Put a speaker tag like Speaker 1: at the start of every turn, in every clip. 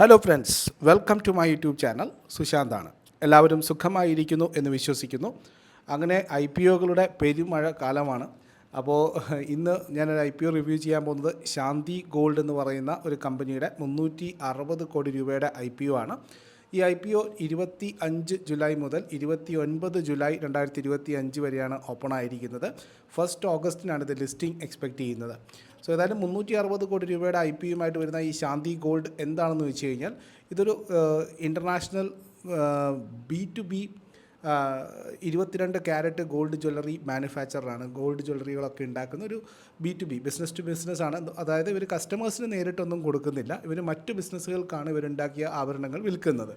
Speaker 1: Hello friends welcome to my YouTube channel സുശാന്താണ് എല്ലാവരും സുഖമായിരിക്കുന്നു എന്ന് വിശ്വസിക്കുന്നു. അങ്ങനെ ഐ പി ഒകളുടെ പെരുമഴ കാലമാണ്. അപ്പോൾ ഇന്ന് ഞാനൊരു ഐ പി ഒ റിവ്യൂ ചെയ്യാൻ പോകുന്നത് ശാന്തി ഗോൾഡ് എന്ന് പറയുന്ന ഒരു കമ്പനിയുടെ മുന്നൂറ്റി അറുപത് കോടി രൂപയുടെ ഐ പി ഒ ആണ്. ഈ ഐ പി ഒ ഇരുപത്തി അഞ്ച് ജൂലൈ മുതൽ ഇരുപത്തി ഒൻപത് ജൂലൈ രണ്ടായിരത്തി ഇരുപത്തി അഞ്ച് വരെയാണ് ഓപ്പൺ ആയിരിക്കുന്നത്. ഫസ്റ്റ് ഓഗസ്റ്റിനാണ് ഇത് ലിസ്റ്റിംഗ് എക്സ്പെക്ട് ചെയ്യുന്നത്. സോ ഏതായാലും മുന്നൂറ്റി അറുപത് കോടി രൂപയുടെ ഐ പി യുമായിട്ട് വരുന്ന ഈ ശാന്തി ഗോൾഡ് എന്താണെന്ന് വെച്ച് കഴിഞ്ഞാൽ ഇതൊരു ഇന്റർനാഷണൽ ബി ടു ബി ഇരുപത്തിരണ്ട് ക്യാരറ്റ് ഗോൾഡ് ജ്വല്ലറി മാനുഫാക്ചറാണ് ഗോൾഡ് ജ്വല്ലറികളൊക്കെ ഉണ്ടാക്കുന്ന ഒരു B to B business to business ആണ്. അതായത് ഇവർ കസ്റ്റമേഴ്സിന് നേരിട്ടൊന്നും കൊടുക്കുന്നില്ല. ഇവർ മറ്റ് ബിസിനസ്സുകൾക്കാണ് ഇവരുണ്ടാക്കിയ ആഭരണങ്ങൾ വിൽക്കുന്നത്.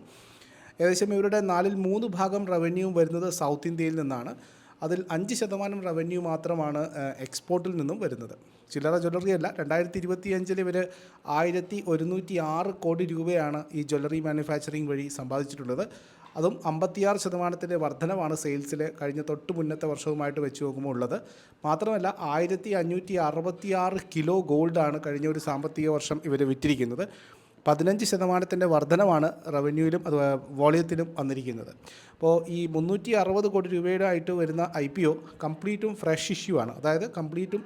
Speaker 1: ഏകദേശം ഇവരുടെ നാലിൽ മൂന്ന് ഭാഗം റവന്യൂ വരുന്നത് സൗത്ത് ഇന്ത്യയിൽ നിന്നാണ്. അതിൽ അഞ്ച് ശതമാനം റവന്യൂ മാത്രമാണ് എക്സ്പോർട്ടിൽ നിന്നും വരുന്നത്. ചില്ലറ ജ്വല്ലറി അല്ല രണ്ടായിരത്തി ഇരുപത്തി അഞ്ചിൽ ഇവർ ആയിരത്തി ഒരുന്നൂറ്റി ആറ് കോടി രൂപയാണ് ഈ ജ്വല്ലറി മാനുഫാക്ചറിങ് വഴി സമ്പാദിച്ചിട്ടുള്ളത്. അതും അമ്പത്തിയാറ് ശതമാനത്തിന്റെ വർധനവാണ് സെയിൽസിൽ കഴിഞ്ഞ തൊട്ട് മുന്നത്തെ വർഷവുമായിട്ട് വെച്ച് നോക്കുമ്പോൾ ഉള്ളത്. മാത്രമല്ല ആയിരത്തി അഞ്ഞൂറ്റി അറുപത്തിയാറ് കിലോ ഗോൾഡാണ് കഴിഞ്ഞ ഒരു സാമ്പത്തിക വർഷം ഇവർ വിറ്റിരിക്കുന്നത്. പതിനഞ്ച് ശതമാനത്തിന്റെ വർധനമാണ് റവന്യൂവിലും അത് വോളിയത്തിലും വന്നിരിക്കുന്നത്. അപ്പോൾ ഈ മുന്നൂറ്റി അറുപത് കോടി രൂപയുടെ ആയിട്ട് വരുന്ന ഐ പി ഒ കംപ്ലീറ്റും ഫ്രഷ് ഇഷ്യൂ ആണ്. അതായത് കംപ്ലീറ്റും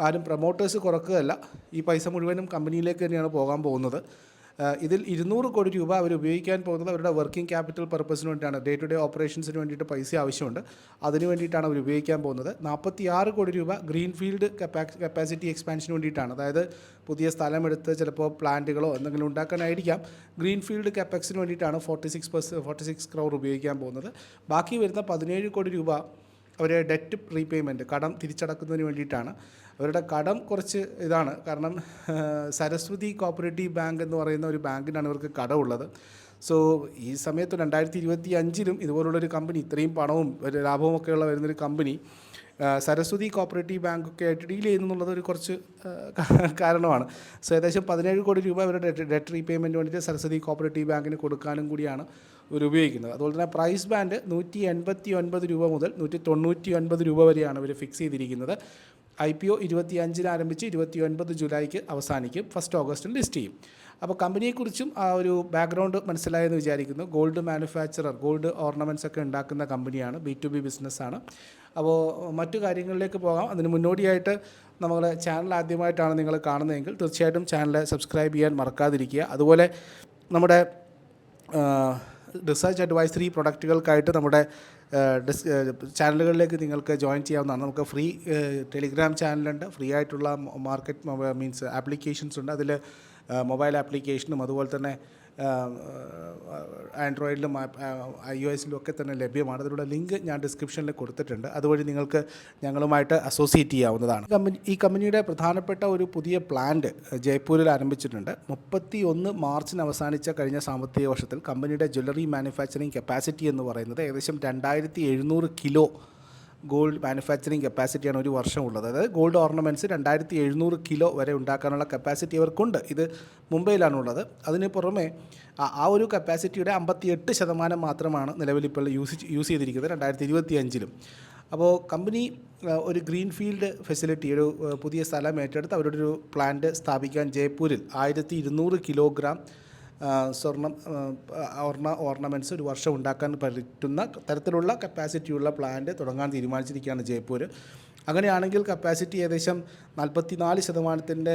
Speaker 1: ആരും പ്രൊമോട്ടേഴ്സ് കുറക്കുകയല്ല. ഈ പൈസ മുഴുവനും കമ്പനിയിലേക്ക് തന്നെയാണ് പോകാൻ പോകുന്നത്. ഇതിൽ ഇരുന്നൂറ് കോടി രൂപ അവർ ഉപയോഗിക്കാൻ പോകുന്നത് അവരുടെ വർക്കിംഗ് ക്യാപിറ്റൽ പർപ്പസിന് വേണ്ടിയിട്ടാണ് ഡേ ടു ഡേ ഓപ്പറേഷൻസിന് വേണ്ടിയിട്ട് പൈസ ആവശ്യമുണ്ട്. അതിന് വേണ്ടിയിട്ടാണ് അവർ ഉപയോഗിക്കാൻ പോകുന്നത്. നാൽപ്പത്തി ആറ് കോടി രൂപ ഗ്രീൻഫീൽഡ് കപ്പാസിറ്റി എക്സ്പാൻഷന് വേണ്ടിയിട്ടാണ്. അതായത് പുതിയ സ്ഥലമെടുത്ത് ചിലപ്പോൾ പ്ലാന്റുകളോ എന്തെങ്കിലും ഉണ്ടാക്കാനായിരിക്കാം. ഗ്രീൻഫീൽഡ് കപ്പാക്സിന് വേണ്ടിയിട്ടാണ് forty six percent forty six crore ഉപയോഗിക്കാൻ പോകുന്നത്. ബാക്കി വരുന്ന പതിനേഴ് കോടി രൂപ അവർ ഡെറ്റ് റീപേയ്മെന്റ് കടം തിരിച്ചടക്കുന്നതിന് വേണ്ടിയിട്ടാണ്. അവരുടെ കടം കുറച്ച് ഇതാണ്. കാരണം സരസ്വതി കോപ്പറേറ്റീവ് ബാങ്ക് എന്ന് പറയുന്ന ഒരു ബാങ്കിനാണ് ഇവർക്ക് കടമുള്ളത്. സോ ഈ സമയത്ത് രണ്ടായിരത്തി ഇരുപത്തി അഞ്ചിലും ഇതുപോലുള്ളൊരു കമ്പനി ഇത്രയും പണവും ഒരു ലാഭവും ഒക്കെ ഉള്ള വരുന്നൊരു കമ്പനി സരസ്വതി കോപ്പറേറ്റീവ് ബാങ്കൊക്കെ ആയിട്ട് ഡീൽ ചെയ്യുന്നുള്ളത് ഒരു കുറച്ച് കാരണമാണ്. സോ ഏകദേശം പതിനേഴ് കോടി രൂപ അവരുടെ ഡെറ്റ് റീപേയ്മെന്റ് വേണ്ടിയിട്ട് സരസ്വതി കോപ്പറേറ്റീവ് ബാങ്കിന് കൊടുക്കാനും കൂടിയാണ്. ഇവർ ഉപയോഗിക്കുന്നത്. അതുപോലെ തന്നെ പ്രൈസ് ബാൻഡ് നൂറ്റി എൺപത്തി ഒൻപത് രൂപ മുതൽ നൂറ്റി തൊണ്ണൂറ്റി ഒൻപത് രൂപ വരെയാണ് ഇവർ ഫിക്സ് ചെയ്തിരിക്കുന്നത്. ഐ പി ഒ ഇരുപത്തി അഞ്ചിന് ആരംഭിച്ച് ഇരുപത്തി ഒൻപത് ജൂലൈക്ക് അവസാനിക്കും. ഫസ്റ്റ് ഓഗസ്റ്റിൽ ലിസ്റ്റ് ചെയ്യും. അപ്പോൾ കമ്പനിയെക്കുറിച്ചും ആ ഒരു ബാക്ക്ഗ്രൗണ്ട് മനസ്സിലായെന്ന് വിചാരിക്കുന്നു. ഗോൾഡ് മാനുഫാക്ചറർ ഗോൾഡ് ഓർണമെന്റ്സ് ഒക്കെ ഉണ്ടാക്കുന്ന കമ്പനിയാണ് ബി ടു ബി ബിസിനസ്സാണ് അപ്പോൾ മറ്റു കാര്യങ്ങളിലേക്ക് പോകാം. അതിന് മുന്നോടിയായിട്ട് നമ്മുടെ ചാനൽ ആദ്യമായിട്ടാണ് നിങ്ങൾ കാണുന്നതെങ്കിൽ തീർച്ചയായിട്ടും ചാനൽ സബ്സ്ക്രൈബ് ചെയ്യാൻ മറക്കാതിരിക്കുക. അതുപോലെ നമ്മുടെ റിസർച്ച് അഡ്വൈസറി പ്രൊഡക്റ്റുകൾക്കായിട്ട് നമ്മുടെ ഡിസ് ചാനലുകളിലേക്ക് നിങ്ങൾക്ക് ജോയിൻ ചെയ്യാവുന്നതാണ്. നമുക്ക് ഫ്രീ ടെലിഗ്രാം ചാനലുണ്ട്. ഫ്രീ ആയിട്ടുള്ള മാർക്കറ്റ് മീൻസ് ആപ്ലിക്കേഷൻസ് ഉണ്ട് അതിൽ മൊബൈൽ ആപ്ലിക്കേഷനും അതുപോലെ തന്നെ ആൻഡ്രോയിഡിലും ഐ ഒ എസിലും ഒക്കെ തന്നെ ലഭ്യമാണ്. അതിലൂടെ ലിങ്ക് ഞാൻ ഡിസ്ക്രിപ്ഷനിൽ കൊടുത്തിട്ടുണ്ട്. അതുവഴി നിങ്ങൾക്ക് ഞങ്ങളുമായിട്ട് അസോസിയേറ്റ് ചെയ്യാവുന്നതാണ്. കമ്പനി ഈ കമ്പനിയുടെ പ്രധാനപ്പെട്ട ഒരു പുതിയ പ്ലാന്റ് ജയ്പൂരിൽ ആരംഭിച്ചിട്ടുണ്ട്. മുപ്പത്തി ഒന്ന് മാർച്ചിന് അവസാനിച്ച കഴിഞ്ഞ സാമ്പത്തിക വർഷത്തിൽ കമ്പനിയുടെ ജ്വല്ലറി മാനുഫാക്ചറിങ് കപ്പാസിറ്റി എന്ന് പറയുന്നത് ഏകദേശം രണ്ടായിരത്തി കിലോ ഗോൾഡ് മാനുഫാക്ചറിങ് കപ്പാസിറ്റിയാണ് ഒരു വർഷമുള്ളത്. അതായത് ഗോൾഡ് ഓർണമെന്റ്സ് രണ്ടായിരത്തി എഴുന്നൂറ് കിലോ വരെ ഉണ്ടാക്കാനുള്ള കപ്പാസിറ്റി അവർക്കുണ്ട്. ഇത് മുംബൈയിലാണുള്ളത്. അതിന് പുറമെ ആ- ഒരു കപ്പാസിറ്റിയുടെ അമ്പത്തിയെട്ട് ശതമാനം മാത്രമാണ് നിലവിൽ ഇപ്പോൾ യൂസ് യൂസ് ചെയ്തിരിക്കുന്നത് രണ്ടായിരത്തി ഇരുപത്തി അഞ്ചിലും അപ്പോൾ കമ്പനി ഒരു ഗ്രീൻഫീൽഡ് ഫെസിലിറ്റി ഒരു പുതിയ സ്ഥലം ഏറ്റെടുത്ത് അവരുടെ ഒരു പ്ലാന്റ് സ്ഥാപിക്കാൻ ജയ്പൂരിൽ ആയിരത്തി കിലോഗ്രാം സ്വർണം ഓർണ ഓർണമെന്റ്സ് ഒരു വർഷം ഉണ്ടാക്കാൻ പറ്റുന്ന തരത്തിലുള്ള കപ്പാസിറ്റിയുള്ള പ്ലാന്റ് തുടങ്ങാൻ തീരുമാനിച്ചിരിക്കുകയാണ് ജയ്പൂർ അങ്ങനെയാണെങ്കിൽ കപ്പാസിറ്റി ഏകദേശം നാൽപ്പത്തിനാല് ശതമാനത്തിന്റെ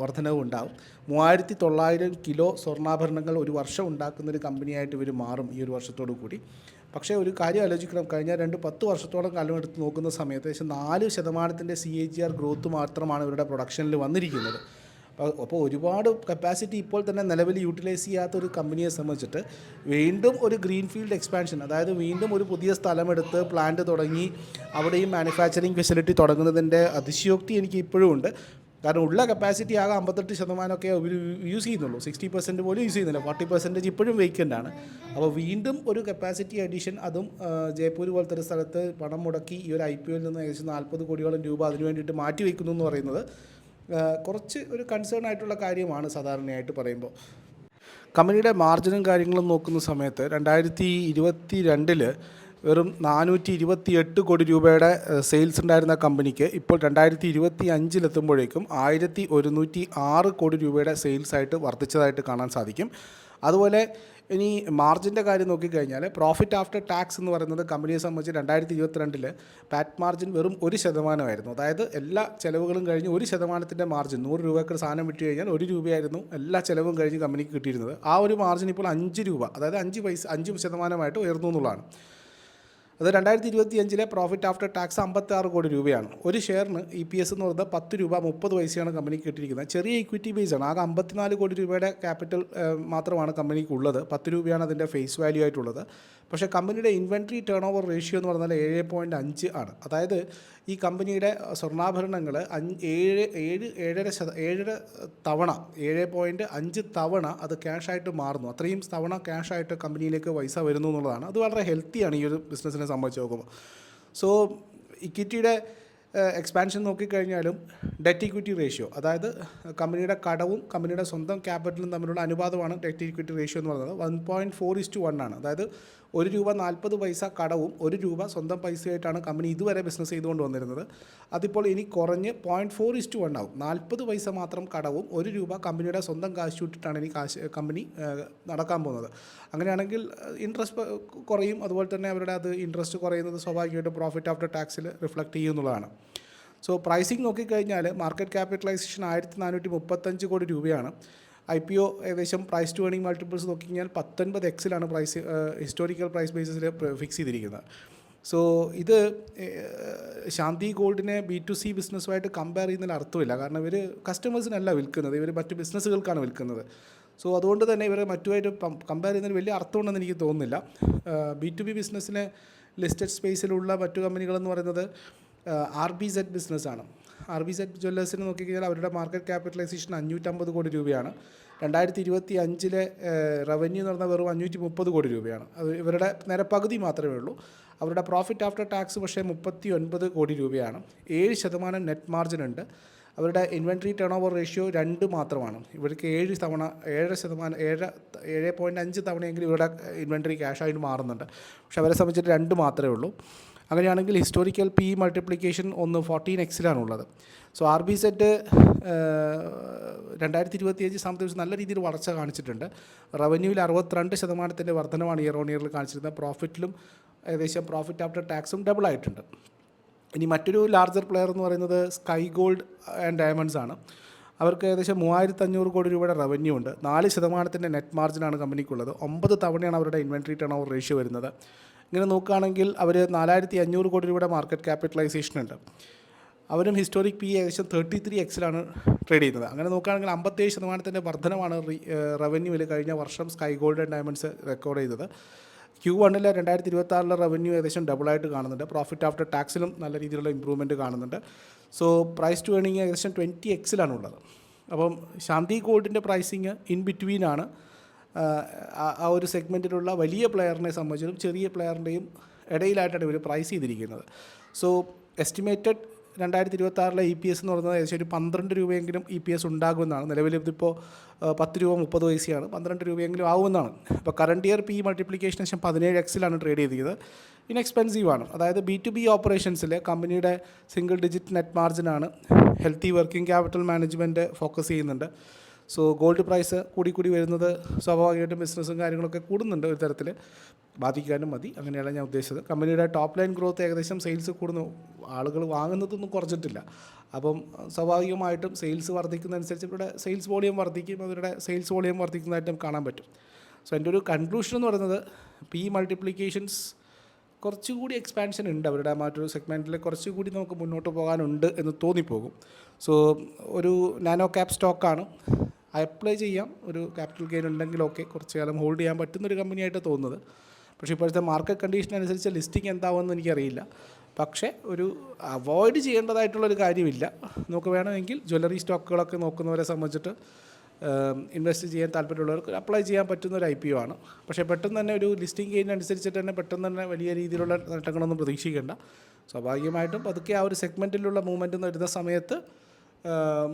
Speaker 1: വർധനവ് ഉണ്ടാകും മൂവായിരത്തി തൊള്ളായിരം കിലോ സ്വർണാഭരണങ്ങൾ ഒരു വർഷം ഉണ്ടാക്കുന്ന ഒരു കമ്പനിയായിട്ട് ഇവർ മാറും ഈ ഒരു വർഷത്തോടു കൂടി. പക്ഷേ ഒരു കാര്യം ആലോചിക്കണം. കഴിഞ്ഞ രണ്ട് പത്ത് വർഷത്തോളം കാലം എടുത്ത് നോക്കുന്ന സമയത്ത് ഏകദേശം നാല് ശതമാനത്തിന്റെ C A G R growth മാത്രമാണ് ഇവരുടെ പ്രൊഡക്ഷനിൽ വന്നിരിക്കുന്നത്. അപ്പോൾ ഒരുപാട് കപ്പാസിറ്റി ഇപ്പോൾ തന്നെ നിലവിൽ യൂട്ടിലൈസ് ചെയ്യാത്ത ഒരു കമ്പനിയെ സംബന്ധിച്ചിട്ട് വീണ്ടും ഒരു ഗ്രീൻഫീൽഡ് എക്സ്പാൻഷൻ അതായത് വീണ്ടും ഒരു പുതിയ സ്ഥലമെടുത്ത് പ്ലാന്റ് തുടങ്ങി അവിടെയും മാനുഫാക്ചറിങ് ഫെസിലിറ്റി തുടങ്ങുന്നതിന്റെ അതിശയോക്തി എനിക്ക് ഇപ്പോഴും ഉണ്ട്. കാരണം ഉള്ള കപ്പാസിറ്റി ആകെ അമ്പത്തെട്ട് ശതമാനമൊക്കെ അവർ യൂസ് ചെയ്യുന്നുള്ളൂ. സിക്സ്റ്റി പെർസെന്റ് പോലും യൂസ് ചെയ്യുന്നില്ല. ഫോർട്ടി പെർസെന്റേജ് ഇപ്പോഴും വേക്കന്റ് ആണ്. അപ്പോൾ വീണ്ടും ഒരു കപ്പാസിറ്റി അഡീഷൻ അതും ജയ്പൂർ പോലത്തെ ഒരു സ്ഥലത്ത് പണം മുടക്കി ഈ ഒരു ഐ പി ഒയിൽ നിന്ന് ഏകദേശം നാൽപ്പത് കോടിയോളം രൂപ അതിനു വേണ്ടിയിട്ട് മാറ്റി വയ്ക്കുന്നു എന്ന് പറയുന്നത് കുറച്ച് ഒരു കൺസേൺ ആയിട്ടുള്ള കാര്യമാണ് സാധാരണയായിട്ട് പറയുമ്പോൾ കമ്പനിയുടെ മാർജിനും കാര്യങ്ങളും നോക്കുന്ന സമയത്ത് രണ്ടായിരത്തി ഇരുപത്തി രണ്ടിൽ വെറും നാനൂറ്റി ഇരുപത്തി എട്ട് കോടി രൂപയുടെ സെയിൽസ് ഉണ്ടായിരുന്ന കമ്പനിക്ക് ഇപ്പോൾ രണ്ടായിരത്തി ഇരുപത്തി അഞ്ചിലെത്തുമ്പോഴേക്കും ആയിരത്തി ഒരുന്നൂറ്റി ആറ് കോടി രൂപയുടെ സെയിൽസായിട്ട് വർദ്ധിച്ചതായിട്ട് കാണാൻ സാധിക്കും. അതുപോലെ ഇനി മാർജിന്റെ കാര്യം നോക്കിക്കഴിഞ്ഞാൽ പ്രോഫിറ്റ് ആഫ്റ്റർ ടാക്സ് എന്ന് പറയുന്നത് കമ്പനിയെ സംബന്ധിച്ച് രണ്ടായിരത്തി ഇരുപത്തിരണ്ടിൽ പാറ്റ് മാർജിൻ വെറും ഒരു ശതമാനമായിരുന്നു. അതായത് എല്ലാ ചിലവുകളും കഴിഞ്ഞ് ഒരു ശതമാനത്തിന്റെ മാർജിൻ നൂറ് രൂപയ്ക്ക് സാധനം വിറ്റ് കഴിഞ്ഞാൽ ഒരു രൂപയായിരുന്നു എല്ലാ ചിലവും കഴിഞ്ഞ് കമ്പനിക്ക് കിട്ടിയിരുന്നത്. ആ ഒരു മാർജിൻ ഇപ്പോൾ അഞ്ച് രൂപ അതായത് അഞ്ച് പൈസ അഞ്ച് ശതമാനമായിട്ട് ഉയർന്നു എന്നുള്ളതാണ്. അത് രണ്ടായിരത്തി ഇരുപത്തി അഞ്ചിലെ പ്രോഫിറ്റ് ആഫ്റ്റർ ടാക്സ് അമ്പത്തി ആറ് കോടി രൂപയാണ്. ഒരു ഷെയറിന് ഇ പി എസ് എന്ന് പറഞ്ഞാൽ പത്ത് രൂപ മുപ്പത് പൈസയാണ് കമ്പനിക്ക് കിട്ടിയിരിക്കുന്നത്. ചെറിയ ഇക്വിറ്റി ബേസ് ആണ്. ആകെ അമ്പത്തിനാല് കോടി രൂപയുടെ ക്യാപിറ്റൽ മാത്രമാണ് കമ്പനിക്ക് ഉള്ളത്. പത്ത് രൂപയാണ് അതിന്റെ ഫേസ് വാല്യൂ ആയിട്ടുള്ളത്. പക്ഷേ കമ്പനിയുടെ ഇൻവെൻട്രി ടേൺ ഓവർ റേഷ്യോ എന്ന് പറഞ്ഞാൽ ഏഴ് പോയിന്റ് അഞ്ച് ആണ്. അതായത് ഈ കമ്പനിയുടെ സ്വർണാഭരണങ്ങൾ അഞ്ച് ഏഴ് ഏഴ് ഏഴര ശത ഏഴര തവണ ഏഴ് പോയിന്റ് അഞ്ച് തവണ അത് ക്യാഷായിട്ട് മാറുന്നു. അത്രയും തവണ ക്യാഷായിട്ട് കമ്പനിയിലേക്ക് പൈസ വരുന്നു എന്നുള്ളതാണ്. അത് വളരെ ഹെൽത്തിയാണ് ഈ ഒരു ബിസിനസ്സിനെ സംബന്ധിച്ച് നോക്കുമ്പോൾ സോ ഇക്വിറ്റിയുടെ എക്സ്പാൻഷൻ നോക്കിക്കഴിഞ്ഞാലും ഡെറ്റ് ഇക്വിറ്റി റേഷ്യോ അതായത് കമ്പനിയുടെ കടവും കമ്പനിയുടെ സ്വന്തം ക്യാപിറ്റലും തമ്മിലുള്ള അനുപാതമാണ് ഡെറ്റ് ഇക്വിറ്റി റേഷ്യോ എന്ന് പറയുന്നത്. One point four is to one ആണ്. അതായത് ഒരു രൂപ നാൽപ്പത് പൈസ കടവും ഒരു രൂപ സ്വന്തം പൈസയായിട്ടാണ് കമ്പനി ഇതുവരെ ബിസിനസ് ചെയ്തുകൊണ്ട് വന്നിരുന്നത്. അതിപ്പോൾ ഇനി കുറഞ്ഞ് പോയിന്റ് ഫോർ ഇസ്റ്റ് വൺ ആവും. നാൽപ്പത് പൈസ മാത്രം കടവും ഒരു രൂപ കമ്പനിയുടെ സ്വന്തം കാശ് ചൂട്ടിട്ടാണ് ഇനി കാശ് കമ്പനി നടക്കാൻ പോകുന്നത്. അങ്ങനെയാണെങ്കിൽ ഇൻട്രസ്റ്റ് കുറയും. അതുപോലെ തന്നെ അവരുടെ അത് ഇൻട്രസ്റ്റ് കുറയുന്നത് സ്വാഭാവികമായിട്ടും പ്രോഫിറ്റ് ആഫ്റ്റർ ടാക്സിൽ റിഫ്ലക്റ്റ് ചെയ്യുന്നുള്ളതാണ് സോ പ്രൈസിങ് നോക്കിക്കഴിഞ്ഞാൽ മാർക്കറ്റ് ക്യാപിറ്റലൈസേഷൻ ആയിരത്തി നാനൂറ്റി മുപ്പത്തഞ്ച് കോടി രൂപയാണ്. ഐ പി ഒ ഏകദേശം പ്രൈസ് ടു ഏണിംഗ് മൾട്ടിപ്പിൾസ് നോക്കിക്കഴിഞ്ഞാൽ പത്തൊൻപത് എക്സിലാണ് പ്രൈസ് ഹിസ്റ്റോറിക്കൽ പ്രൈസ് ബേസിസിൽ ഫിക്സ് ചെയ്തിരിക്കുന്നത്. സോ ഇത് ശാന്തി ഗോൾഡിനെ ബി ടു സി ബിസിനസ്സുമായിട്ട് കമ്പയർ ചെയ്യുന്നതിൽ അർത്ഥമില്ല. കാരണം ഇവർ കസ്റ്റമേഴ്സിനല്ല വിൽക്കുന്നത്. ഇവർ മറ്റ് ബിസിനസ്സുകൾക്കാണ് വിൽക്കുന്നത്. സോ അതുകൊണ്ട് തന്നെ ഇവർ മറ്റുമായിട്ട് കമ്പയർ ചെയ്യുന്നതിന് വലിയ അർത്ഥമുണ്ടെന്ന് എനിക്ക് തോന്നുന്നില്ല. ബി ടു ബി ബിസിനസ്സിന് ലിസ്റ്റഡ് സ്പേസിലുള്ള മറ്റു കമ്പനികളെന്ന് പറയുന്നത് ആർ ബി സെറ്റ് ബിസിനസ്സാണ് ആർ ബി സെറ്റ് ജ്വല്ലേഴ്സിന് നോക്കിക്കഴിഞ്ഞാൽ അവരുടെ മാർക്കറ്റ് ക്യാപിറ്റലൈസേഷൻ അഞ്ഞൂറ്റമ്പത് കോടി രൂപയാണ്. രണ്ടായിരത്തി ഇരുപത്തി അഞ്ചിലെ റവന്യൂ എന്ന് പറഞ്ഞാൽ വെറും അഞ്ഞൂറ്റി മുപ്പത് കോടി രൂപയാണ്. അത് ഇവരുടെ നേരെ പകുതി മാത്രമേ ഉള്ളൂ. അവരുടെ പ്രോഫിറ്റ് ആഫ്റ്റർ ടാക്സ് പക്ഷേ മുപ്പത്തി ഒൻപത് കോടി രൂപയാണ്. ഏഴ് ശതമാനം നെറ്റ് മാർജിൻ ഉണ്ട്. അവരുടെ ഇൻവെൻട്രി ടേൺ ഓവർ റേഷ്യോ രണ്ട് മാത്രമാണ്. ഇവർക്ക് ഏഴ് തവണ ഏഴര ശതമാനം ഏഴ് ഏഴ് പോയിന്റ് അഞ്ച് തവണയെങ്കിലും ഇവരുടെ ഇൻവെൻട്രി ക്യാഷായിട്ട് മാറുന്നുണ്ട്. പക്ഷെ അവരെ സംബന്ധിച്ചിട്ട് രണ്ട് മാത്രമേ ഉള്ളൂ. അങ്ങനെയാണെങ്കിൽ ഹിസ്റ്റോറിക്കൽ പി മൾട്ടിപ്ലിക്കേഷൻ ഒന്ന് ഫോർട്ടീൻ എക്സിലാണുള്ളത് സോ ആർ ബി സെറ്റ് രണ്ടായിരത്തി സാമ്പത്തിക നല്ല രീതിയിൽ വളർച്ച കാണിച്ചിട്ടുണ്ട്. റവന്യൂവിൽ അറുപത്തിരണ്ട് ശതമാനത്തിന്റെ വർധനമാണ് ഇയർ ഓൺ ഇയറിൽ കാണിച്ചിരുന്നത്. പ്രോഫിറ്റിലും ഏകദേശം പ്രോഫിറ്റ് ആഫ്റ്റർ ടാക്സും ഡബിൾ ആയിട്ടുണ്ട്. ഇനി മറ്റൊരു ലാർജർ പ്ലെയർ എന്ന് പറയുന്നത് സ്കൈ ഗോൾഡ് ആൻഡ് ഡയമണ്ട്സ് ആണ്. അവർക്ക് ഏകദേശം മൂവായിരത്തി അഞ്ഞൂറ് കോടി രൂപയുടെ റവന്യൂ ഉണ്ട്. നാല് ശതമാനത്തിന്റെ നെറ്റ് മാർജിനാണ് കമ്പനിക്കുള്ളത് ഒമ്പത് തവണയാണ് അവരുടെ ഇൻവെൻട്രി ടേൺ ഓവർ റേഷ്യോ വരുന്നത്. ഇങ്ങനെ നോക്കുകയാണെങ്കിൽ അവർ നാലായിരത്തി അഞ്ഞൂറ് കോടി രൂപയുടെ മാർക്കറ്റ് ക്യാപിറ്റലൈസേഷൻ ഉണ്ട്. അവരും ഹിസ്റ്റോറിക് പി ഏകദേശം തേർട്ടി ത്രീ എക്സിലാണ് ട്രേഡ് ചെയ്യുന്നത്. അങ്ങനെ നോക്കുകയാണെങ്കിൽ അമ്പത്തേഴ് ശതമാനത്തിന്റെ വർധനമാണ് റവന്യൂവിൽ കഴിഞ്ഞ വർഷം Sky gold and diamonds record ചെയ്തത്. ക്യൂ വണ്ണിലെ രണ്ടായിരത്തി ഇരുപത്തി ആറിലെ റവന്യൂ ഏകദേശം ഡബിളായിട്ട് കാണുന്നുണ്ട്. പ്രോഫിറ്റ് ആഫ്റ്റർ ടാക്സിലും നല്ല രീതിയിലുള്ള ഇമ്പ്രൂവ്മെന്റ് കാണുന്നുണ്ട്. സോ പ്രൈസ് ടു ഏണിങ് ഏകദേശം ട്വന്റി എക്സിലാണ് ഉള്ളത് അപ്പം ശാന്തി ഗോൾഡിന്റെ പ്രൈസിങ് ഇൻ ബിറ്റ്വീൻ ആണ്. ആ- ഒരു സെഗ്മെന്റിലുള്ള വലിയ പ്ലെയറിനെ സംബന്ധിച്ചും ചെറിയ പ്ലെയറിന്റെയും ഇടയിലായിട്ടാണ് ഇവർ പ്രൈസ് ചെയ്തിരിക്കുന്നത്. സോ എസ്റ്റിമേറ്റഡ് രണ്ടായിരത്തി ഇരുപത്തി ആറിലെ ഇ പി എസ് എന്ന് പറയുന്നത് ഏകദേശം ഒരു പന്ത്രണ്ട് രൂപയെങ്കിലും ഇ പി എസ് ഉണ്ടാകുമെന്നാണ്. നിലവിൽ ഇതിപ്പോൾ പത്ത് രൂപ മുപ്പത് പൈസയാണ്. പന്ത്രണ്ട് രൂപയെങ്കിലും ആവുമെന്നാണ്. അപ്പോൾ കറണ്ട് ഇയർ പി മൾട്ടിപ്ലിക്കേഷൻ ശേഷം പതിനേഴ് എക്സിലാണ് ട്രേഡ് ചെയ്തിരിക്കുന്നത്. ആണ്. അതായത് ബി ടു ബി ഓപ്പറേഷൻസിൽ കമ്പനിയുടെ single digit net മാർജിനാണ് healthy working capital management focus ചെയ്യുന്നുണ്ട്. സോ ഗോൾഡ് പ്രൈസ് കൂടി കൂടി വരുന്നത് സ്വാഭാവികമായിട്ടും ബിസിനസ്സും കാര്യങ്ങളൊക്കെ കൂടുന്നുണ്ട് ഒരു തരത്തിൽ. ബാധിക്കാനും മതി. അങ്ങനെയാണ് ഞാൻ ഉദ്ദേശിച്ചത്. കമ്പനിയുടെ ടോപ്പ് ലൈൻ ഗ്രോത്ത് ഏകദേശം സെയിൽസ് കൂടുന്നു. ആളുകൾ വാങ്ങുന്നതൊന്നും കുറച്ചിട്ടില്ല അപ്പം സ്വാഭാവികമായിട്ടും സെയിൽസ് വർദ്ധിക്കുന്നതനുസരിച്ച് ഇവരുടെ സെയിൽസ് വോളിയം വർദ്ധിക്കും. അവരുടെ സെയിൽസ് വോളിയം വർദ്ധിക്കുന്നതായിട്ടും കാണാൻ പറ്റും. സോ എന്റെ ഒരു കൺക്ലൂഷൻ എന്ന് പറയുന്നത് പി മൾട്ടിപ്ലിക്കേഷൻസ് കുറച്ചുകൂടി എക്സ്പാൻഷൻ ഉണ്ട്. അവരുടെ മറ്റൊരു സെഗ്മെന്റിൽ കുറച്ചുകൂടി നമുക്ക് മുന്നോട്ട് പോകാനുണ്ട് എന്ന് തോന്നിപ്പോകും. സോ ഒരു നാനോ ക്യാപ് സ്റ്റോക്കാണ് അപ്ലൈ ചെയ്യാം. ഒരു ക്യാപിറ്റൽ ഗെയിൻ ഉണ്ടെങ്കിലൊക്കെ കുറച്ച് കാലം ഹോൾഡ് ചെയ്യാൻ പറ്റുന്ന ഒരു കമ്പനിയായിട്ട് തോന്നുന്നത്. പക്ഷേ ഇപ്പോഴത്തെ മാർക്കറ്റ് കണ്ടീഷൻ അനുസരിച്ച് ലിസ്റ്റിംഗ് എന്താവുമെന്ന് എനിക്കറിയില്ല. പക്ഷേ ഒരു അവോയ്ഡ് ചെയ്യേണ്ടതായിട്ടുള്ളൊരു കാര്യമില്ല. നമുക്ക് വേണമെങ്കിൽ ജ്വല്ലറി സ്റ്റോക്കുകളൊക്കെ നോക്കുന്നവരെ സംബന്ധിച്ചിട്ട് ഇൻവെസ്റ്റ് ചെയ്യാൻ താല്പര്യമുള്ളവർക്ക് അപ്ലൈ ചെയ്യാൻ പറ്റുന്ന ഒരു ഐ പി ഒ ആണ്. പക്ഷേ പെട്ടെന്ന് തന്നെ ഒരു ലിസ്റ്റിംഗ് ഗെയിൻ അനുസരിച്ചിട്ട് തന്നെ പെട്ടെന്ന് തന്നെ വലിയ രീതിയിലുള്ള നേട്ടങ്ങളൊന്നും പ്രതീക്ഷിക്കേണ്ട. സ്വാഭാവികമായിട്ടും പതുക്കെ ആ ഒരു സെഗ്മെന്റിലുള്ള മൂവ്മെന്റ് വരുന്ന സമയത്ത്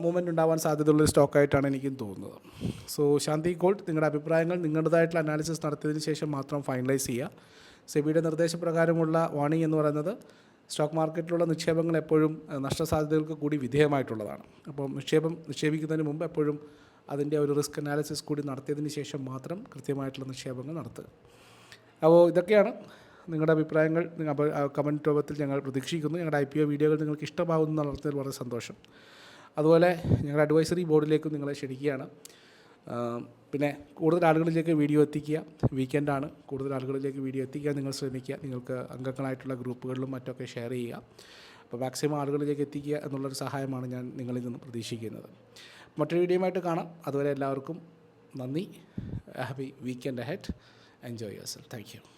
Speaker 1: മൂവ്മെന്റ് ഉണ്ടാവാൻ സാധ്യതയുള്ള സാധ്യതയുള്ളൊരു സ്റ്റോക്കായിട്ടാണ് എനിക്കും തോന്നുന്നത്. സോ ശാന്തി ഗോൾഡ് നിങ്ങളുടെ അഭിപ്രായങ്ങൾ നിങ്ങളുടേതായിട്ടുള്ള അനാലിസിസ് നടത്തിയതിന് ശേഷം മാത്രം ഫൈനലൈസ് ചെയ്യുക. സെബിയുടെ നിർദ്ദേശപ്രകാരമുള്ള വാണിംഗ് എന്ന് പറയുന്നത് സ്റ്റോക്ക് മാർക്കറ്റിലുള്ള നിക്ഷേപങ്ങൾ എപ്പോഴും നഷ്ടസാധ്യതകൾക്ക് കൂടി വിധേയമായിട്ടുള്ളതാണ്. അപ്പോൾ നിക്ഷേപം നിക്ഷേപിക്കുന്നതിന് മുമ്പ് എപ്പോഴും അതിന്റെ ഒരു റിസ്ക് അനാലിസിസ് കൂടി നടത്തിയതിന് ശേഷം മാത്രം കൃത്യമായിട്ടുള്ള നിക്ഷേപങ്ങൾ നടത്തുക. അപ്പോൾ ഇതൊക്കെയാണ് നിങ്ങളുടെ അഭിപ്രായങ്ങൾ. കമന്റ് രൂപത്തിൽ ഞങ്ങൾ പ്രതീക്ഷിക്കുന്നു. ഞങ്ങളുടെ ഐ പി ഒ വീഡിയോകൾ നിങ്ങൾക്ക് ഇഷ്ടമാകുന്നു എന്നുള്ളതിൽ വളരെ സന്തോഷം. അതുപോലെ ഞങ്ങളുടെ അഡ്വൈസറി ബോർഡിലേക്കും നിങ്ങളെ ക്ഷണിക്കുകയാണ്. പിന്നെ കൂടുതൽ ആളുകളിലേക്ക് വീഡിയോ എത്തിക്കുക. വീക്കെൻഡാണ് കൂടുതൽ ആളുകളിലേക്ക് വീഡിയോ എത്തിക്കാൻ നിങ്ങൾ ശ്രമിക്കുക. നിങ്ങൾക്ക് അംഗങ്ങളായിട്ടുള്ള ഗ്രൂപ്പുകളിലും മറ്റൊക്കെ ഷെയർ ചെയ്യുക. അപ്പോൾ മാക്സിമം ആളുകളിലേക്ക് എത്തിക്കുക എന്നുള്ളൊരു സഹായമാണ് ഞാൻ നിങ്ങളിൽ നിന്ന് പ്രതീക്ഷിക്കുന്നത്. മറ്റൊരു വീഡിയോയുമായിട്ട് കാണാം. അതുവരെ എല്ലാവർക്കും നന്ദി. Happy weekend head enjoy your self thank you